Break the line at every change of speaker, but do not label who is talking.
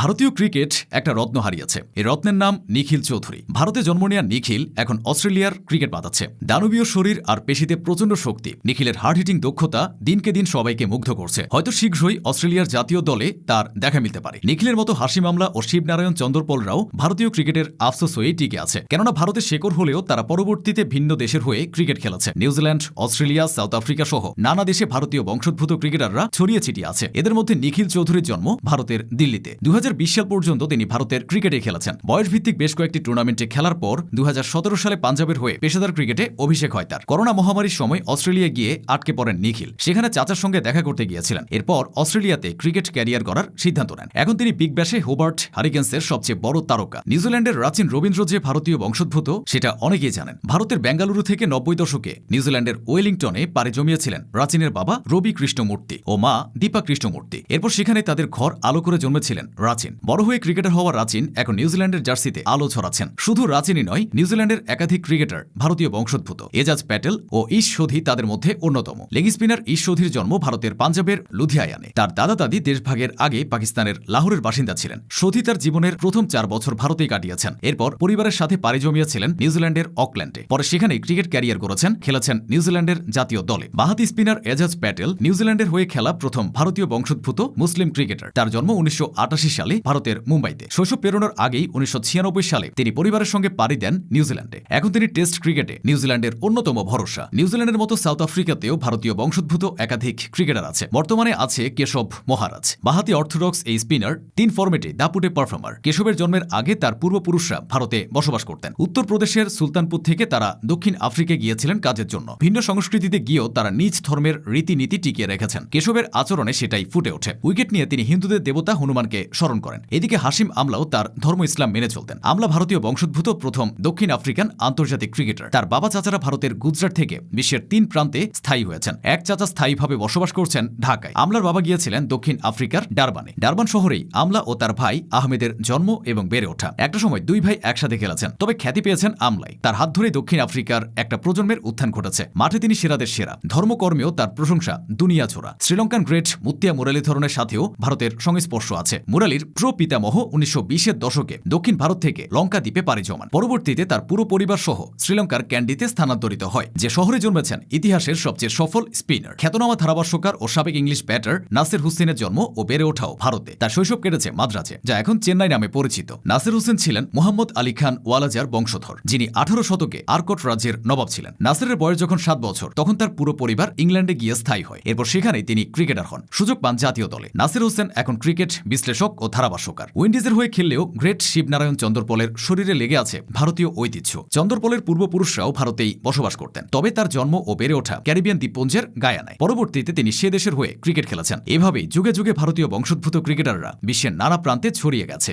ভারতীয় ক্রিকেট একটা রত্ন হারিয়েছে। এই রত্নের নাম নিখিল চৌধুরী। ভারতে জন্ম নেওয়া নিখিল এখন অস্ট্রেলিয়ার ক্রিকেট বাতাচ্ছে দানবীয় শরীর আর পেশিতে প্রচণ্ড শক্তি। নিখিলের হার্ড হিটিং দক্ষতা দিনকে দিন সবাইকে মুগ্ধ করছে। হয়তো শীঘ্রই অস্ট্রেলিয়ার জাতীয় দলে তার দেখা মিলতে পারে। নিখিলের মতো হাসি মামলা ও শিবনারায়ণ চন্দ্রপলরাও ভারতীয় ক্রিকেটের আফসোস হয়ে টিকে আছে। কেননা ভারতের শেকড় হলেও তারা পরবর্তীতে ভিন্ন দেশের হয়ে ক্রিকেট খেলেছে। নিউজিল্যান্ড, অস্ট্রেলিয়া, সাউথ আফ্রিকা সহ নানা দেশে ভারতীয় বংশোদ্ভূত ক্রিকেটাররা ছড়িয়ে ছিটিয়ে আছে। এদের মধ্যে নিখিল চৌধুরীর জন্ম ভারতের দিল্লিতে। দু হাজার সাল পর্যন্ত তিনি ভারতের ক্রিকেটে খেলেছেন। বয়সভিত্তিক বেশ কয়েকটি টুর্নামেন্টে খেলার পর দু হাজার সতেরো সালে পাঞ্জাবের হয়ে পেশাদার ক্রিকেটে অভিষেক হয় তার। করোনা মহামারীর সময় অস্ট্রেলিয়া গিয়ে আটকে পড়েন নিখিল। সেখানে চাচার সঙ্গে দেখা করতে গিয়েছিলেন। এরপর অস্ট্রেলিয়াতে ক্রিকেট ক্যারিয়ার করার সিদ্ধান্ত নেন। এখন তিনি বিগ ব্যাশে হোবার্ট হারিকেন্সের সবচেয়ে বড় তারকা। নিউজিল্যান্ডের প্রাচীন রবীন্দ্র যে ভারতীয় বংশোদ্ভূত, সেটা অনেকেই জানেন। ভারতের বেঙ্গালুরু থেকে নব্বই দশকে নিউজিল্যান্ডের ওয়েলিংটনে পাড়ি জমিয়েছিলেন রাচিনের বাবা রবি কৃষ্ণমূর্তি ও মা দীপা কৃষ্ণমূর্তি। এরপর সেখানে তাদের ঘর আলো করে জন্মেছিলেন রাচিন। বড় হয়ে ক্রিকেটার হওয়া রাচিন এখন নিউজিল্যান্ডের জার্সিতে আলো ছড়াচ্ছেন। শুধু রাচিনই নয়, নিউজিল্যান্ডের একাধিক ক্রিকেটার ভারতীয় বংশোদ্ভূত। এজাজ প্যাটেল ও ইশ সোধি তাদের মধ্যে অন্যতম। লেগ স্পিনার ইশ সোধির জন্ম ভারতের পাঞ্জাবের লুধিয়ায়ানে তার দাদা দাদি দেশভাগের আগে পাকিস্তানের লাহোরের বাসিন্দা ছিলেন। সোধি তার জীবনের প্রথম চার বছর ভারতেই কাটিয়েছেন। এরপর পরিবারের সাথে পাড়ি জমিয়েছিলেন নিউজিল্যান্ডের অকল্যান্ডে। পরে সেখানে ক্রিকেট ক্যারিয়ার করেছেন খেলেছেন নিউজিল্যান্ডের জাতীয় দলে। বাহাতি স্পিনার এজাজ প্যাটেল নিউজিল্যান্ডের হয়ে খেলা প্রথম ভারতীয় বংশোদ্ভূত মুসলিম ক্রিকেটার। তার জন্ম উনিশশো সালে। ভারতের মুম্বাইতে। শৈশব প্রেরণার আগেই উনিশশো ছিয়ানব্বই সালে তিনি পরিবারের সঙ্গে পাড়ি দেন নিউজিল্যান্ডে। এখন তিনি টেস্ট ক্রিকেটে নিউজিল্যান্ডের অন্যতম ভরসা। নিউজিল্যান্ডের মতো সাউথ আফ্রিকাতেও ভারতীয় বংশোদ্ভূত একাধিক ক্রিকেটার আছে। বর্তমানে আছে কেশব মহারাজ। বাহাতি অর্থোডক্স এই স্পিনার, তিন ফর্মেটে দাপুটে পারফর্মার। কেশবের জন্মের আগে তার পূর্বপুরুষরা ভারতে বসবাস করতেন। উত্তরপ্রদেশের সুলতানপুর থেকে তারা দক্ষিণ আফ্রিকা গিয়েছিলেন কাজের জন্য। ভিন্ন সংস্কৃতিতে গিয়েও তারা নিজ ধর্মের রীতিনীতি টিকিয়ে রেখেছেন। কেশবের আচরণে সেটাই ফুটে ওঠে। উইকেট নিয়ে তিনি হিন্দুদের দেবতা হনুমানকে স্মরণ করেন। এদিকে হাসিম আমলাও তার ধর্ম ইসলাম মেনে চলতেন। আমলা ভারতীয় বংশোদ্ভূত প্রথম দক্ষিণ আফ্রিকান আন্তর্জাতিক ক্রিকেটার। তার বাবা চাচারা ভারতের গুজরাট থেকে বিশ্বের তিন প্রান্তে স্থায়ী হয়েছেন। এক চাচা স্থায়ীভাবে বসবাস করছেন ঢাকায়। আমলার বাবা গিয়েছিলেন দক্ষিণ আফ্রিকার ডারবানে। ডারবান শহরেই আমলা ও তার ভাই আহমেদের জন্ম এবং বেড়ে ওঠা। একটা সময় দুই ভাই একসাথে খেলেছেন, তবে খ্যাতি পেয়েছেন আমলাই। তার হাত ধরে দক্ষিণ আফ্রিকার একটা প্রজন্মের উত্থান ঘটেছে। মাঠে তিনি সেরাদের সেরা। ধর্মকর্মেও তার প্রশংসা দুনিয়া ছোড়া শ্রীলঙ্কান গ্রেট মুত্তিয়া মুরালীধরনের সাথেও ভারতের সংস্পর্শ আছে। মুরালির প্র পিতামহ উনিশশো বিশের দশকে দক্ষিণ ভারত থেকে লঙ্কা দ্বীপে পাড়ি জমান। পরবর্তীতে তার পুরো পরিবার সহ শ্রীলঙ্কার ক্যান্ডিতে স্থানান্তরিত হয়, যে শহরে জন্মেছেন ইতিহাসের সবচেয়ে সফল স্পিনার। খ্যাতনামা ধারাভাষ্যকার ও সাবেক ইংলিশ ব্যাটার নাসির হুসেনের জন্ম ও বেড়ে ওঠাও ভারতে। তার শৈশব কেটেছে মাদ্রাজে, যা এখন চেন্নাই নামে পরিচিত। নাসির হোসেন ছিলেন মোহাম্মদ আলী খান ওয়ালাজার বংশধর, যিনি আঠারো শতকে আরকট রাজ্যের নবাব ছিলেন। নাসিরের বয়স যখন সাত বছর, তখন তার পুরো পরিবার ইংল্যান্ডে গিয়ে স্থায়ী হয়। এরপর সেখানেই তিনি ক্রিকেটার হন। সুযোগ পান জাতীয় দলে। নাসির হোসেন এখন ক্রিকেট বিশ্লেষক ও ধারাভাষ্যকার। উইন্ডিজের হয়ে খেললেও গ্রেট শিবনারায়ণ চন্দ্রপলের শরীরে লেগে আছে ভারতীয় ঐতিহ্য। চন্দ্রপলের পূর্বপুরুষরাও ভারতেই বসবাস করতেন। তবে তার জন্ম ও বেড়ে ওঠা ক্যারিবিয়ান দ্বীপপুঞ্জের গায়ানায়। পরবর্তীতে তিনি সে দেশের হয়ে ক্রিকেট খেলেছেন। এভাবেই যুগে যুগে ভারতীয় বংশোদ্ভূত ক্রিকেটাররা বিশ্বের নানা প্রান্তে ছড়িয়ে গেছে।